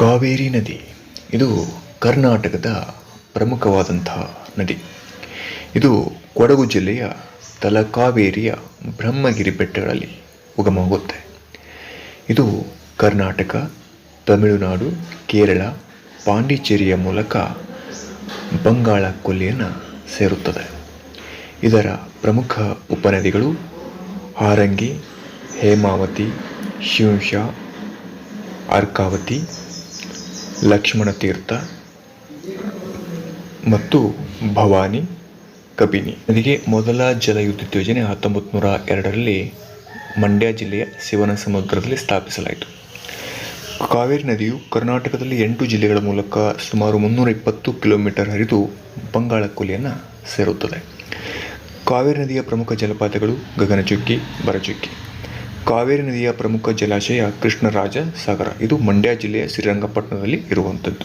ಕಾವೇರಿ ನದಿ. ಇದು ಕರ್ನಾಟಕದ ಪ್ರಮುಖವಾದಂಥ ನದಿ. ಇದು ಕೊಡಗು ಜಿಲ್ಲೆಯ ತಲಕಾವೇರಿಯ ಬ್ರಹ್ಮಗಿರಿ ಬೆಟ್ಟಗಳಲ್ಲಿ ಉಗಮವಾಗುತ್ತೆ. ಇದು ಕರ್ನಾಟಕ, ತಮಿಳುನಾಡು, ಕೇರಳ, ಪಾಂಡಿಚೇರಿಯ ಮೂಲಕ ಬಂಗಾಳ ಕೊಲ್ಲಿಯನ್ನು ಸೇರುತ್ತದೆ. ಇದರ ಪ್ರಮುಖ ಉಪನದಿಗಳು ಹಾರಂಗಿ, ಹೇಮಾವತಿ, ಶಿಂಷ, ಅರ್ಕಾವತಿ ಲಕ್ಷ್ಮಣ ತೀರ್ಥ ಮತ್ತು ಭವಾನಿ ಕಬಿನಿ. ನದಿಗೆ ಮೊದಲ ಜಲವಿದ್ಯುತ್ ಯೋಜನೆ ಹತ್ತೊಂಬತ್ತು ನೂರ ಎರಡರಲ್ಲಿ ಮಂಡ್ಯ ಜಿಲ್ಲೆಯ ಶಿವನ ಸಮುದ್ರದಲ್ಲಿ ಸ್ಥಾಪಿಸಲಾಯಿತು. ಕಾವೇರಿ ನದಿಯು ಕರ್ನಾಟಕದಲ್ಲಿ ಎಂಟು ಜಿಲ್ಲೆಗಳ ಮೂಲಕ ಸುಮಾರು ಮುನ್ನೂರ ಇಪ್ಪತ್ತು ಕಿಲೋಮೀಟರ್ ಹರಿದು ಬಂಗಾಳ ಕೊಲೆಯನ್ನು ಸೇರುತ್ತದೆ. ಕಾವೇರಿ ನದಿಯ ಪ್ರಮುಖ ಜಲಪಾತಗಳು ಗಗನಚುಕ್ಕಿ, ಬರಚುಕ್ಕಿ. ಕಾವೇರಿ ನದಿಯ ಪ್ರಮುಖ ಜಲಾಶಯ ಕೃಷ್ಣರಾಜ ಸಾಗರ ಇದು ಮಂಡ್ಯ ಜಿಲ್ಲೆಯ ಶ್ರೀರಂಗಪಟ್ಟಣದಲ್ಲಿ ಇರುವಂಥದ್ದು.